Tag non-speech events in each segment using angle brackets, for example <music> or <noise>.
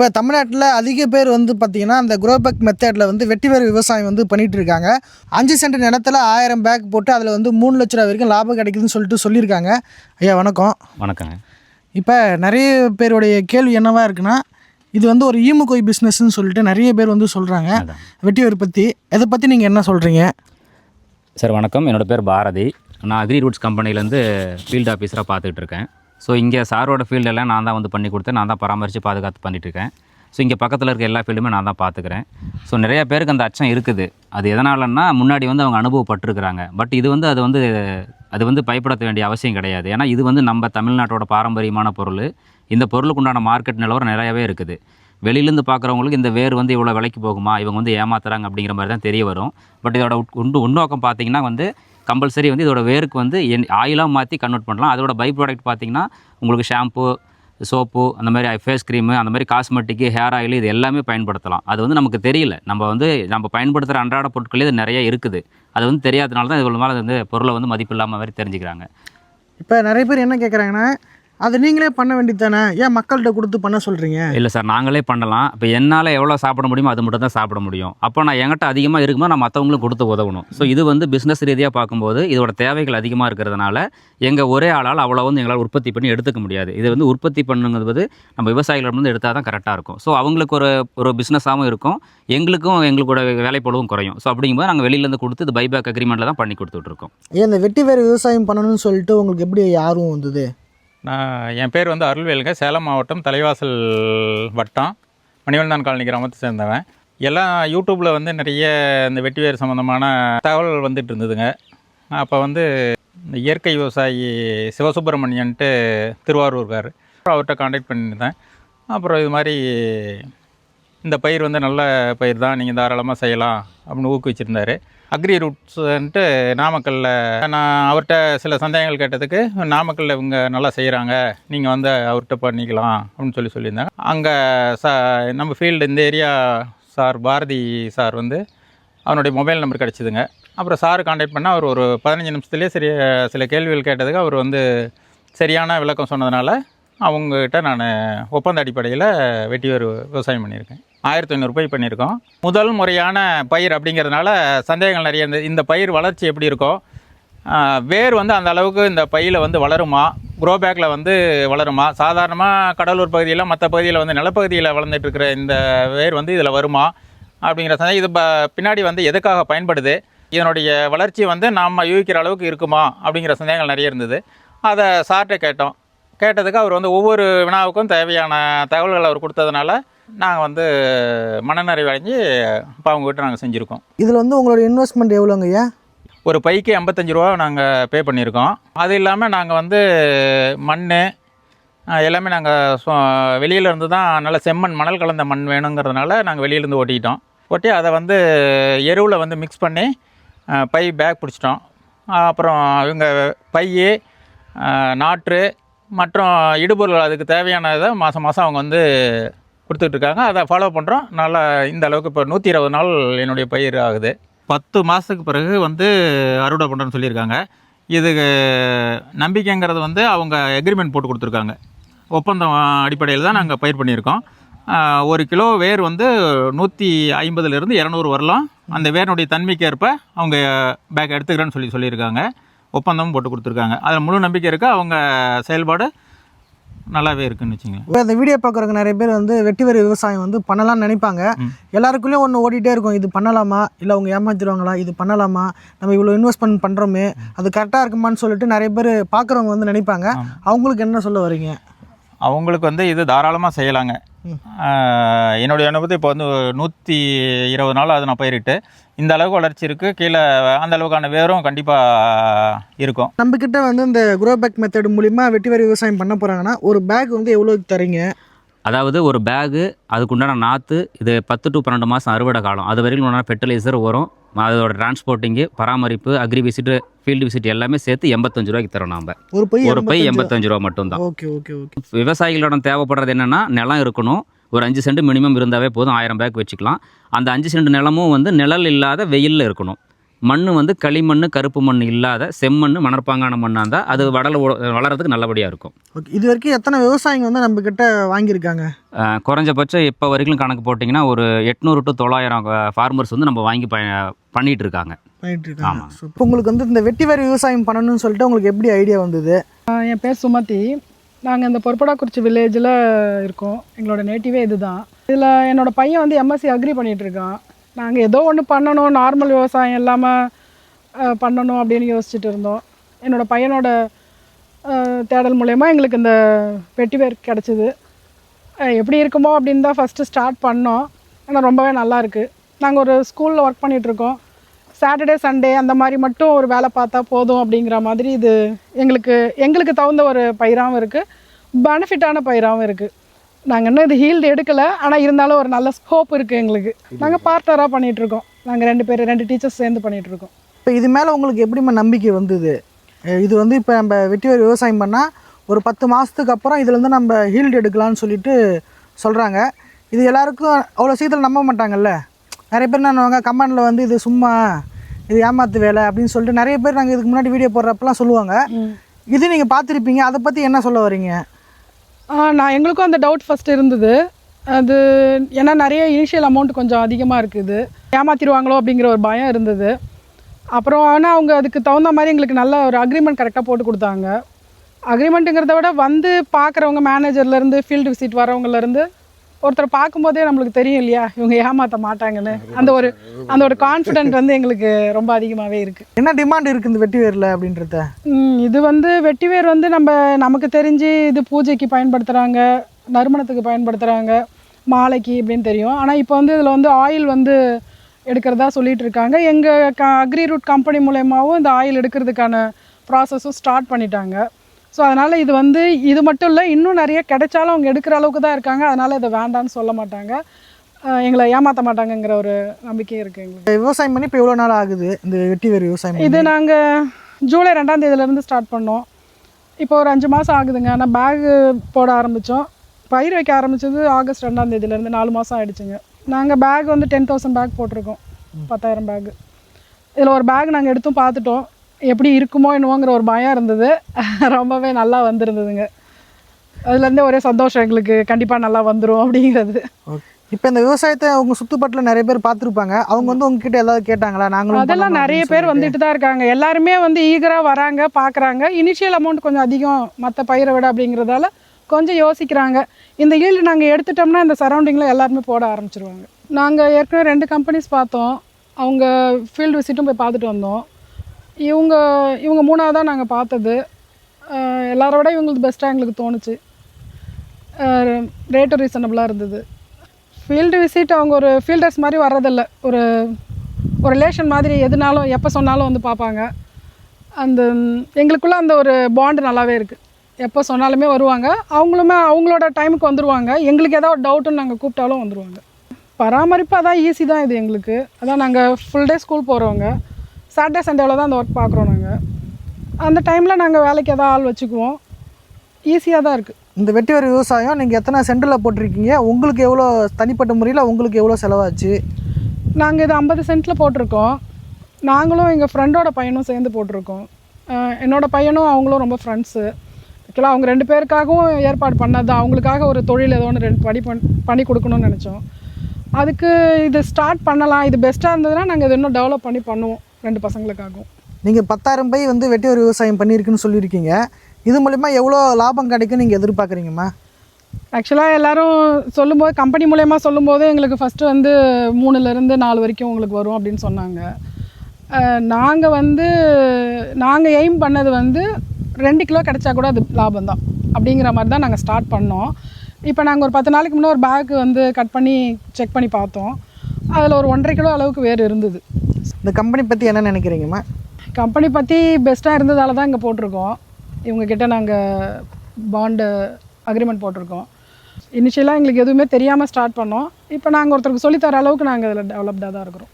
இப்போ தமிழ்நாட்டில் அதிக பேர் வந்து பார்த்திங்கன்னா அந்த குரோபேக் மெத்தடில் வந்து வெட்டி வேறு விவசாயம் வந்து பண்ணிகிட்டு இருக்காங்க. அஞ்சு சென்ட் நிலத்தில் ஆயிரம் பேக் போட்டு அதில் வந்து மூணு லட்ச ரூபா வரைக்கும் லாபம் கிடைக்குதுன்னு சொல்லிட்டு சொல்லியிருக்காங்க. ஐயா வணக்கம். வணக்கங்க. இப்போ நிறைய பேருடைய கேள்வி என்னவா இருக்குன்னா இது வந்து ஒரு ஈமுகோய் பிஸ்னஸ்ன்னு சொல்லிட்டு நிறைய பேர் வந்து சொல்கிறாங்க அதான். வெட்டி வேறு பற்றி இதை பற்றி நீங்கள் என்ன சொல்கிறீங்க சார் வணக்கம். என்னோட பேர் பாரதி. நான் அக்ரி ரூட்ஸ் கம்பெனிலேருந்து ஃபீல்டு ஆஃபீஸராக பார்த்துக்கிட்டு இருக்கேன். ஸோ இங்கே சாரோட ஃபீல்டெல்லாம் நான் தான் வந்து பண்ணி கொடுத்தேன். நான் தான் பராமரித்து பாதுகாத்து பண்ணிட்டு இருக்கேன் ஸோ இங்கே பக்கத்தில் இருக்க எல்லா ஃபீல்டுமே நான் தான் பார்த்துக்கிறேன் ஸோ நிறைய பேருக்கு அந்த அச்சம் இருக்குது. அது எதனாலன்னா முன்னாடி வந்து அவங்க அனுபவப்பட்டிருக்கிறாங்க. பட் இது வந்து அது வந்து அது வந்து பயப்பட வேண்டிய அவசியம் கிடையாது. ஏன்னா இது வந்து நம்ம தமிழ்நாட்டோட பாரம்பரியமான பொருள். இந்த பொருளுக்கு உண்டான மார்க்கெட் நிலவரம் நிறையவே இருக்குது. வெளியிலேருந்து பார்க்குறவங்களுக்கு இந்த வேர் வந்து இவ்வளோ விலைக்கு போகுமா? இவங்க வந்து ஏமாத்துறாங்க அப்படிங்கிற மாதிரி தான் தெரிய வரும். பட் இதோட உட்- உண்டு உண்ணோக்கம் பார்த்திங்கன்னா வந்து கம்பல்சரி வந்து இதோட வேருக்கு வந்து என் ஆயிலாக மாற்றி கன்வெர்ட் பண்ணலாம். அதோட பை ப்ராடக்ட் பார்த்தீங்கன்னா உங்களுக்கு ஷாம்பு சோப்பு அந்த மாதிரி ஃபேஸ் க்ரீமு அந்த மாதிரி காஸ்மெட்டிக்கு ஹேர் ஆயில் இது எல்லாமே பயன்படுத்தலாம். அது வந்து நமக்கு தெரியல. நம்ம வந்து நம்ம பயன்படுத்துகிற அன்றாட பொருட்களே இது நிறைய இருக்குது. அது வந்து தெரியாதனால தான் இவ்வளோ மேலே வந்து பொருளை வந்து மதிப்பு இல்லாமல் மாதிரி தெரிஞ்சுக்கிறாங்க. இப்போ நிறைய பேர் என்ன கேட்குறாங்கன்னா அது நீங்களே பண்ண வேண்டியது தானே ஏன் மக்கள்கிட்ட கொடுத்து பண்ண சொல்கிறீங்க இல்லை சார் நாங்களே பண்ணலாம். இப்போ என்னால் எவ்வளோ சாப்பிட முடியுமோ அது மட்டும் தான் சாப்பிட முடியும். அப்போ நான் என்கிட்ட அதிகமாக இருக்குமோ நான் மற்றவங்களுக்கு கொடுத்து உதவணும். ஸோ இது வந்து பிஸ்னஸ் ரீதியாக பார்க்கும்போது இதோட தேவைகள் அதிகமாக இருக்கிறதுனால எங்கள் ஒரே ஆளால் அவ்வளோ வந்து எங்களால் உற்பத்தி பண்ணி எடுத்துக்க முடியாது. இது வந்து உற்பத்தி பண்ணுங்கிறது நம்ம விவசாயிகளிடமிருந்து எடுத்தால் தான் கரெக்டாக இருக்கும். ஸோ அவங்களுக்கு ஒரு ஒரு பிஸ்னஸாகவும் இருக்கும். எங்களுக்கும் எங்களோட வேலைப்பளவும் குறையும். ஸோ அப்படிங்கும்போது நாங்கள் வெளியிலேருந்து கொடுத்து இது பைபேக் அக்ரிமெண்ட்டில் தான் பண்ணி கொடுத்துட்ருக்கோம் ஏன் இந்த வெட்டி வேறு விவசாயம் பண்ணணும்னு சொல்லிட்டு உங்களுக்கு எப்படி ஆர்வம் வந்தது? நான் என் பேர் வந்து அருள்வேலுங்க சேலம் மாவட்டம் தலைவாசல் வட்டம் மணிவந்தான் காலனி கிராமத்தை சேர்ந்தவன். எல்லாம் யூடியூப்பில் வந்து நிறைய இந்த வெட்டிவேர் சம்மந்தமான தகவல்கள் வந்துட்டு இருந்ததுங்க. அப்போ வந்து இந்த இயற்கை விவசாயி சிவசுப்பிரமணியன்ட்டு திருவாரூர்கார் அவர்கிட்ட காண்டாக்ட் பண்ணியிருந்தேன். அப்புறம் இது மாதிரி இந்த பயிர் வந்து நல்ல பயிர் தான் நீங்கள் தாராளமாக செய்யலாம் அப்படின்னு ஊக்குவிச்சிருந்தாரு. அக்ரி ரூட்ஸ்ன்ட்டு நாமக்கல்லில் நான் அவர்கிட்ட சில சந்தேகங்கள் கேட்டதுக்கு நாமக்கல்லில் இவங்க நல்லா செய்கிறாங்க நீங்கள் வந்து அவர்கிட்ட பண்ணிக்கலாம் அப்படின்னு சொல்லி சொல்லியிருந்தாங்க. அங்கே ச நம்ம ஃபீல்டு இந்த ஏரியா சார் பாரதி சார் வந்து அவனுடைய மொபைல் நம்பர் கிடச்சிதுங்க. அப்புறம் சார் காண்டாக்ட் பண்ணால் அவர் ஒரு பதினஞ்சு நிமிஷத்துலேயே சரி சில கேள்விகள் கேட்டதுக்கு அவர் வந்து சரியான விளக்கம் சொன்னதுனால அவங்ககிட்ட நான் ஒப்பந்த அடிப்படையில் வெட்டி ஒரு விவசாயம் பண்ணியிருக்கேன். ஆயிரத்தி ஐநூறுபாய் பண்ணியிருக்கோம். முதல் முறையான பயிர் அப்படிங்கிறதுனால சந்தேகங்கள் நிறைய இருந்தது இந்த பயிர் வளர்ச்சி எப்படி இருக்கும் வேர் வந்து அந்த அளவுக்கு இந்த பையில் வந்து வளருமா க்ரோ பேக்கில் வந்து வளருமா சாதாரணமாக கடலூர் பகுதியில் மற்ற பகுதியில் வந்து நிலப்பகுதியில் வளர்ந்துட்டுருக்கிற இந்த வேர் வந்து இதில் வருமா அப்படிங்கிற சந்தேகம். இது ப- பின்னாடி வந்து எதுக்காக பயன்படுது இதனுடைய வளர்ச்சி வந்து நாம் யூகிக்கிற அளவுக்கு இருக்குமா அப்படிங்கிற சந்தேகங்கள் நிறைய இருந்தது. அதை சார்ட்டை கேட்டோம். கேட்டதுக்கு அவர் வந்து ஒவ்வொரு வினாவுக்கும் தேவையான தகவல்கள் அவர் கொடுத்ததுனால நாங்கள் வந்து மனநிறைவு அடைஞ்சு இப்போ அவங்ககிட்ட நாங்கள் செஞ்சுருக்கோம். இதில் வந்து உங்களோட இன்வெஸ்ட்மெண்ட் எவ்வளோங்க ஐயா? ஒரு பைக்கு எண்பத்தஞ்சு ரூபா நாங்கள் பே பண்ணியிருக்கோம் அது இல்லாமல் நாங்கள் வந்து மண் எல்லாமே நாங்கள் வெளியில இருந்து தான் நல்ல செம்மண் மணல் கலந்த மண் வேணுங்கிறதுனால நாங்கள் வெளியிலேருந்து ஓட்டிக்கிட்டோம். ஒட்டி அதை வந்து எருவில் வந்து மிக்ஸ் பண்ணி பை பேக் பிடிச்சிட்டோம். அப்புறம் இவங்க பை நாற்று மற்றும் இடுபொருள் அதுக்கு தேவையானதை மாதம் மாதம் அவங்க வந்து கொடுத்துட்ருக்காங்க. அதை ஃபாலோ பண்ணுறோம் நல்லா இந்த அளவுக்கு இப்போ நூற்றி இருபது நாள் என்னுடைய பயிர் ஆகுது. பத்து மாதத்துக்கு பிறகு வந்து அறுவடை பண்ணுறோன்னு சொல்லியிருக்காங்க. இதுக்கு நம்பிக்கைங்கிறது வந்து அவங்க எக்ரிமெண்ட் போட்டு கொடுத்துருக்காங்க. ஒப்பந்தம் அடிப்படையில் தான் நாங்கள் பயிர் பண்ணியிருக்கோம். ஒரு கிலோ வேர் வந்து நூற்றி ஐம்பதுலேருந்து இரநூறு வரலாம். அந்த வேரினுடைய தன்மைக்கு ஏற்ப அவங்க பேக் எடுத்துக்கிறேன்னு சொல்லி சொல்லியிருக்காங்க. ஒப்பந்தமும் போட்டு கொடுத்துருக்காங்க. அதில் முழு நம்பிக்கை இருக்குது அவங்க செயல்பாடு நல்லாவே இருக்குன்னு வச்சுங்களேன். இந்த வீடியோ பார்க்குறவங்க நிறைய பேர் வந்து வெட்டி வேறு விவசாயம் வந்து பண்ணலாம்னு நினைப்பாங்க. எல்லாருக்குள்ளேயும் ஒன்று ஓடிட்டே இருக்கும். இது பண்ணலாமா? இல்லை அவங்க ஏமாத்திடுவாங்களா? இது பண்ணலாமா? நம்ம இவ்வளோ இன்வெஸ்ட்மெண்ட் பண்ணுறோமே அது கரெக்டாக இருக்குமான்னு சொல்லிட்டு நிறைய பேர் பார்க்குறவங்க வந்து நினைப்பாங்க. அவங்களுக்கு என்ன சொல்ல வரீங்க? அவங்களுக்கு வந்து இது தாராளமாக செய்யலாங்க. என்னுடைய அனுபவத்தை இப்போ வந்து நூற்றி இருபது நாள் அது நான் பயிரிட்டு. இந்த அளவுக்கு வளர்ச்சி இருக்குது கீழே அந்த அளவுக்கான வேரும் கண்டிப்பாக இருக்கும். நம்மக்கிட்ட வந்து இந்த குரோ பேக் மெத்தட் மூலிமா வெட்டி வேறு விவசாயம் பண்ண போகிறாங்கன்னா ஒரு பேக் வந்து எவ்வளோக்கு தரீங்க? அதாவது ஒரு பேகு அதுக்குண்டான நாற்று இது பத்து டு பன்னெண்டு மாதம் அறுவடை காலம். அது வரைக்கும் உண்டான ஃபெர்டிலைசர் உரம் அதோட டிரான்ஸ்போர்ட்டிங்கு பராமரிப்பு அக்ரி விசிட்டு ஃபீல்டு விசிட் எல்லாமே சேர்த்து எண்பத்தஞ்சு ரூபாய்க்கு தரோம் நாம். ஒரு பை ஒரு பை எண்பத்தஞ்சு ரூபா? மட்டும்தான். Okay okay okay. விவசாயிகளோட தேவைப்படுறது என்னென்னா நிலம் இருக்கணும். ஒரு அஞ்சு சென்ட் மினிமம் இருந்தாவே போதும். ஆயிரம் பேக் வச்சுக்கலாம். அந்த அஞ்சு சென்ட் நிலமும் வந்து நிழல் இல்லாத வெயிலில் இருக்கணும். மண் வந்து களிமண் கருப்பு மண் இல்லாத செம்மண் மணற்பாங்கான மண்ணாக இருந்தால் அது வளர வளர்கிறதுக்கு நல்லபடியாக இருக்கும். ஓகே. இது வரைக்கும் எத்தனை விவசாயிங்க வந்து நம்ம கிட்ட வாங்கியிருக்காங்க குறைஞ்சபட்சம் இப்போ வரைக்கும் கணக்கு போட்டிங்கன்னா ஒரு எட்நூறு டு தொள்ளாயிரம் ஃபார்மர்ஸ் வந்து நம்ம வாங்கி ப பண்ணிகிட்டு இருக்காங்க பண்ணிட்டு இருக்காங்க ஆமாம். இப்போ உங்களுக்கு வந்து இந்த வெட்டி வேறு விவசாயம் பண்ணணும்னு சொல்லிட்டு உங்களுக்கு எப்படி ஐடியா வந்தது? என் பேர் சுமதி. நாங்கள் இந்த பொற்படாக்குறிச்சி வில்லேஜில் இருக்கோம். எங்களோட நேட்டிவே இதுதான். இதில் என்னோட பையன் வந்து எம்எஸ்சி அக்ரி பண்ணிட்டு இருக்கான் நாங்கள் ஏதோ ஒன்று பண்ணணும் நார்மல் விவசாயம் இல்லாமல் பண்ணணும் அப்படின்னு யோசிச்சுட்டு இருந்தோம். என்னோட பையனோட தேடல் மூலயமா எங்களுக்கு இந்த வெட்டிவேர் கிடச்சிது. எப்படி இருக்குமோ அப்படின்னு தான் ஃபஸ்ட்டு ஸ்டார்ட் பண்ணோம். ஆனால் ரொம்பவே நல்லாயிருக்கு நாங்கள் ஒரு ஸ்கூலில் ஒர்க் பண்ணிகிட்ருக்கோம் சாட்டர்டே சண்டே அந்த மாதிரி மட்டும் ஒரு வேலை பார்த்தா போதும் அப்படிங்கிற மாதிரி இது எங்களுக்கு எங்களுக்கு தகுந்த ஒரு பயிராகவும் இருக்குது பெனிஃபிட்டான பயிராகவும் இருக்குது நாங்கள் இன்னும் இது ஹீல்டு எடுக்கலை. ஆனால் இருந்தாலும் ஒரு நல்ல ஸ்கோப் இருக்குது எங்களுக்கு. நாங்கள் பார்ட்னராக பண்ணிகிட்ருக்கோம் நாங்கள் ரெண்டு பேர் ரெண்டு டீச்சர்ஸ் சேர்ந்து பண்ணிகிட்ருக்கோம் இப்போ இது மேலே உங்களுக்கு எப்படிம்மா நம்பிக்கை வந்தது? இது வந்து இப்போ நம்ம வெட்டி வேறு விவசாயம் பண்ணால் ஒரு பத்து மாதத்துக்கு அப்புறம் இதுலேருந்து நம்ம ஹீல்டு எடுக்கலாம்னு சொல்லிட்டு சொல்கிறாங்க இது எல்லாருக்கும் அவ்வளோ சீக்கிரம் நம்ப மாட்டாங்கல்ல? நிறைய பேர் என்ன கமெண்டில் வந்து இது சும்மா இது ஏமாத்து வேலை அப்படின்னு சொல்லிட்டு நிறைய பேர் நாங்கள் இதுக்கு முன்னாடி வீடியோ போடுறப்பெல்லாம் சொல்லுவாங்க. இது நீங்கள் பார்த்துருப்பீங்க. அதை பற்றி என்ன சொல்ல வரீங்க நான் எங்களுக்கும் அந்த டவுட் ஃபஸ்ட் இருந்தது. அது ஏன்னா நிறைய இனிஷியல் அமௌண்ட் கொஞ்சம் அதிகமாக இருக்குது. ஏமாத்திடுவாங்களோ அப்படிங்கிற ஒரு பயம் இருந்தது. அப்புறம் ஆனால் அவங்க அதுக்கு தகுந்த மாதிரி எங்களுக்கு நல்ல ஒரு அக்ரிமெண்ட் கரெக்டாக போட்டு கொடுத்தாங்க. அக்ரிமெண்ட்டுங்கிறத விட வந்து பார்க்குறவங்க மேனேஜர்லேருந்து ஃபீல்டு விசிட் வரவங்கலேருந்து ஒருத்தர் பார்க்கும்போதே நம்மளுக்கு தெரியும் இல்லையா? இவங்க ஏமாற்ற மாட்டாங்கன்னு. அந்த ஒரு அந்த ஒரு கான்ஃபிடென்ட் வந்து எங்களுக்கு ரொம்ப அதிகமாகவே இருக்குது என்ன டிமாண்ட் இருக்குது இந்த வெட்டி வேரில் அப்படின்றத? ம், இது வந்து வெட்டிவேர் வந்து நம்ம நமக்கு தெரிஞ்சு இது பூஜைக்கு பயன்படுத்துகிறாங்க நறுமணத்துக்கு பயன்படுத்துகிறாங்க மாலைக்கு அப்படின்னு தெரியும். ஆனால் இப்போ வந்து இதில் வந்து ஆயில் வந்து எடுக்கிறதா சொல்லிட்டு இருக்காங்க. எங்கள் க அக்ரி ரூட் கம்பெனி மூலயமாவும் இந்த ஆயில் எடுக்கிறதுக்கான ப்ராசஸும் ஸ்டார்ட் பண்ணிட்டாங்க. ஸோ அதனால் இது வந்து இது மட்டும் இல்லை இன்னும் நிறைய கிடைச்சாலும் அவங்க எடுக்கிற அளவுக்கு தான் இருக்காங்க. அதனால் இதை வேண்டான்னு சொல்ல மாட்டாங்க. எங்களை ஏமாற்ற மாட்டாங்கங்கிற ஒரு நம்பிக்கையும் இருக்குது எங்களுக்கு. விவசாயம் பண்ணி இப்போ எவ்வளோ நாள் ஆகுது? இந்த வெட்டி வேறு விவசாயம்? இது நாங்கள் ஜூலை ரெண்டாம் தேதியிலேருந்து ஸ்டார்ட் பண்ணோம். இப்போ ஒரு அஞ்சு மாதம் ஆகுதுங்க. ஆனால் பேகு போட ஆரம்பித்தோம் பயிர் வைக்க ஆரம்பித்தது ஆகஸ்ட் ரெண்டாம் தேதியிலேருந்து நாலு மாதம் ஆயிடுச்சுங்க. நாங்கள் பேக் வந்து டென் தௌசண்ட் பேக் போட்டிருக்கோம். பத்தாயிரம் பேக் இதில் ஒரு பேக் நாங்கள் எடுத்தும் பார்த்துட்டோம். எப்படி இருக்குமோ என்னவோங்கிற ஒரு பயம் இருந்தது. <laughs> ரொம்பவே நல்லா வந்திருந்ததுங்க. அதுலேருந்தே ஒரே சந்தோஷம் எங்களுக்கு. கண்டிப்பாக நல்லா வந்துடும் அப்படிங்கிறது. இப்போ இந்த விவசாயத்தை உங்க சுத்துப்பட்டில் நிறைய பேர் பார்த்துருப்பாங்க. அவங்க வந்து உங்ககிட்ட ஏதாவது கேட்டாங்களா? நாங்களும் அதெல்லாம் நிறைய பேர். வந்துட்டு தான் இருக்காங்க. எல்லாருமே வந்து ஈகராக வராங்க பார்க்குறாங்க. இனிஷியல் அமௌண்ட் கொஞ்சம் அதிகம் மற்ற பயிரை விட அப்படிங்கிறதால கொஞ்சம் யோசிக்கிறாங்க. இந்த ஈல்டு நாங்கள் எடுத்துட்டோம்னா இந்த சரௌண்டிங்கில் எல்லாருமே போட ஆரம்பிச்சிருவாங்க. நாங்கள் ஏற்கனவே ரெண்டு கம்பெனிஸ் பார்த்தோம். அவங்க ஃபீல்டு விசிட்டும் போய் பார்த்துட்டு வந்தோம். இவங்க இவங்க மூணாவதாக நாங்கள் பார்த்தது. அஹ் விட இவங்களுக்கு பெஸ்ட்டாக எங்களுக்கு தோணுச்சு. ரேட்டும் ரீசனபிளாக இருந்தது. ஃபீல்டு விசிட் அவங்க ஒரு ஃபீல்டர்ஸ் மாதிரி வர்றதில்ல. ஒரு ஒரு ரிலேஷன் மாதிரி எதுனாலும் எப்போ சொன்னாலும் வந்து பார்ப்பாங்க. அந்த எங்களுக்குள்ளே அந்த ஒரு பாண்டு நல்லாவே இருக்குது எப்போ சொன்னாலுமே வருவாங்க. அவங்களுமே அவங்களோட டைமுக்கு வந்துடுவாங்க எங்களுக்கு ஏதாவது டவுட்டுன்னு நாங்கள் கூப்பிட்டாலும் வந்துடுவாங்க பராமரிப்பு அதான் ஈஸி தான் இது எங்களுக்கு. அதான் நாங்கள் ஃபுல் டே ஸ்கூல் போகிறவங்க சாட்டர்டே சண்டேவில் தான் அந்த ஒர்க் பார்க்குறோம் நாங்கள் அந்த டைமில் நாங்கள் வேலைக்கு ஏதாவது ஆள் வச்சுக்குவோம். ஈஸியாக தான் இருக்குது இந்த வெட்டி வேறு விவசாயம் நீங்கள் எத்தனை சென்டரில் போட்டிருக்கீங்க? உங்களுக்கு எவ்வளோ தனிப்பட்ட முறையில் உங்களுக்கு எவ்வளோ செலவாச்சு? நாங்கள் இது ஐம்பது சென்ட்டில் போட்டிருக்கோம். நாங்களும் எங்கள் ஃப்ரெண்டோட பையனும் சேர்ந்து போட்டிருக்கோம். அஹ் என்னோட பையனும் அவங்களும் ரொம்ப ஃப்ரெண்ட்ஸு ஆக்சுவலாக அவங்க ரெண்டு பேருக்காகவும் ஏற்பாடு பண்ணது அவங்களுக்காக ஒரு தொழில் ஏதோ ஒன்று ரெண்டு படி பண் பண்ணி கொடுக்கணும்னு நினச்சோம். அதுக்கு இது ஸ்டார்ட் பண்ணலாம். இது பெஸ்ட்டாக இருந்ததுன்னா நாங்கள் இது இன்னும் டெவலப் பண்ணி பண்ணுவோம். ரெண்டு பசங்களுக்காகவும். நீங்கள் பத்தாயிரம் பை வந்து வெட்டி வேறு விவசாயம் பண்ணியிருக்குன்னு சொல்லியிருக்கீங்க. இது மூலிமா எவ்வளோ லாபம் கிடைக்கும் நீங்கள் எதிர்பார்க்குறீங்கம்மா? ஆக்சுவலாக எல்லாரும் சொல்லும்போது கம்பெனி மூலயமா சொல்லும்போது எங்களுக்கு ஃபஸ்ட்டு வந்து மூணுலேருந்து நாலு வரைக்கும் உங்களுக்கு வரும் அப்படின்னு சொன்னாங்க. நாங்கள் வந்து நாங்கள் எய்ம் பண்ணது வந்து ரெண்டு கிலோ கிடைச்சா கூட அது லாபம் தான் அப்படிங்கிற மாதிரி தான் நாங்கள் ஸ்டார்ட் பண்ணோம். இப்போ நாங்கள் ஒரு பத்து நாளைக்கு முன்னே ஒரு பேக் வந்து கட் பண்ணி செக் பண்ணி பார்த்தோம். அதில் ஒரு ஒன்றரை கிலோ அளவுக்கு வேறு இருந்தது. இந்த கம்பெனி பற்றி என்ன நினைக்கிறீங்கம்மா? கம்பெனி பற்றி பெஸ்ட்டாக இருந்ததால தான் இங்கே போட்டிருக்கோம். இவங்கக்கிட்ட நாங்கள் பாண்டு அக்ரிமெண்ட் போட்டிருக்கோம். இனிஷியலாக எங்களுக்கு எதுவுமே தெரியாமல் ஸ்டார்ட் பண்ணோம். இப்போ நாங்கள் ஒருத்தருக்கு சொல்லித்தர அளவுக்கு நாங்கள் இதில் டெவலப்டாக தான் இருக்கிறோம்.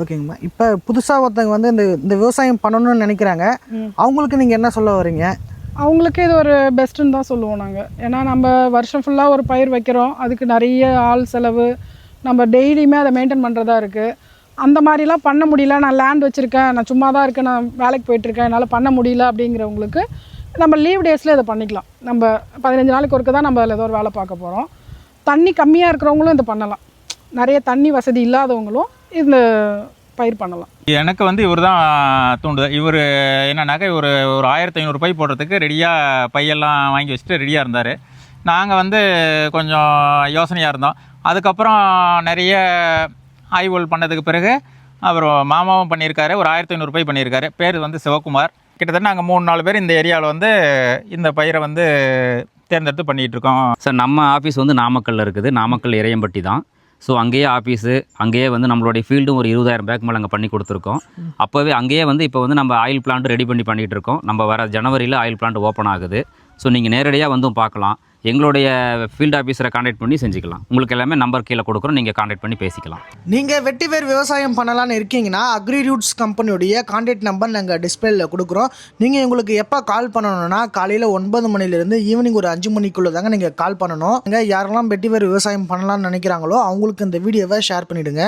ஓகேங்கம்மா. இப்போ புதுசாக ஒருத்தவங்க வந்து இந்த இந்த விவசாயம் பண்ணணும்னு நினைக்கிறாங்க. அவங்களுக்கு நீங்கள் என்ன சொல்ல வரீங்க அவங்களுக்கு இது ஒரு பெஸ்ட்டுன்னு தான் சொல்லுவோம் நாங்கள் ஏன்னா நம்ம வருஷம் ஃபுல்லாக ஒரு பயிர் வைக்கிறோம். அதுக்கு நிறைய ஆள் செலவு. நம்ம டெய்லியுமே அதை மெயின்டைன் பண்ணுறதா இருக்குது அந்த மாதிரிலாம் பண்ண முடியல. நான் லேண்ட் வச்சுருக்கேன். நான் சும்மா தான் இருக்கேன். நான் வேலைக்கு போயிட்டுருக்கேன். என்னால் பண்ண முடியல அப்படிங்கிறவங்களுக்கு நம்ம லீவ் டேஸில் இதை பண்ணிக்கலாம். நம்ம பதினஞ்சு நாளைக்கு ஒருக்க தான் நம்ம அதில் ஏதோ ஒரு வேலை பார்க்க போகிறோம் தண்ணி கம்மியாக இருக்கிறவங்களும் இதை பண்ணலாம். நிறைய தண்ணி வசதி இல்லாதவங்களும் இந்த பயிர் பண்ணலாம். எனக்கு வந்து இவர் தான் தூண்டுதல் இவர் என்னன்னாக்கா இவர் ஒரு ஆயிரத்தி ஐநூறு பை போடுறதுக்கு ரெடியாக பையெல்லாம் வாங்கி வச்சுட்டு ரெடியாக இருந்தார். நாங்கள் வந்து கொஞ்சம் யோசனையாக இருந்தோம். அதுக்கப்புறம் நிறைய ஆய்வுகள் பண்ணதுக்கு பிறகு அவர் மாமாவும் பண்ணியிருக்காரு ஒரு ஆயிரத்தி ஐநூறு பை பண்ணியிருக்காரு. பேர் வந்து சிவகுமார். கிட்டத்தட்ட நாங்கள் மூணு நாலு பேர் இந்த ஏரியாவில் வந்து இந்த பயிரை வந்து தேர்ந்தெடுத்து பண்ணிகிட்டு இருக்கோம். சார் நம்ம ஆஃபீஸ் வந்து நாமக்கல்லில் இருக்குது. நாமக்கல் இறையம்பட்டி தான். ஸோ அங்கேயே ஆஃபீஸு அங்கேயே வந்து நம்மளுடைய ஃபீல்டும் ஒரு இருபதாயிரம் பேக் மேலே அங்கே பண்ணி கொடுத்துருக்கோம். அப்போவே அங்கேயே வந்து இப்போ வந்து நம்ம ஆயில் பிளான்ட் ரெடி பண்ணி பண்ணிகிட்டு இருக்கோம். நம்ம வர ஜனவரியில் ஆயில் பிளான்ட் ஓப்பன் ஆகுது. ஸோ நீங்கள் நேரடியாக வந்தும் பார்க்கலாம். எங்களுடைய ஃபீல்ட் ஆஃபீஸரை காண்டாக்ட் பண்ணி செஞ்சுக்கலாம். உங்களுக்கு எல்லாமே நம்பர் கீழே கொடுக்குறோம். நீங்கள் காண்டாக்ட் பண்ணி பேசிக்கலாம். நீங்கள் வெட்டிவேர் விவசாயம் பண்ணலான்னு இருக்கீங்கன்னா அக்ரி ரூட்ஸ் கம்பெனியுடைய காண்டாக்ட் நம்பர் நாங்கள் டிஸ்பிளேல கொடுக்குறோம். நீங்கள் உங்களுக்கு எப்போ கால் பண்ணணும்னா காலையில் ஒன்பது மணிலேருந்து ஈவினிங் ஒரு அஞ்சு மணிக்குள்ளே தாங்க நீங்கள் கால் பண்ணணும். இங்க யாரெல்லாம் வெட்டிவேர் விவசாயம் பண்ணலாம்னு நினைக்கிறாங்களோ அவங்களுக்கு இந்த வீடியோவை ஷேர் பண்ணிவிடுங்க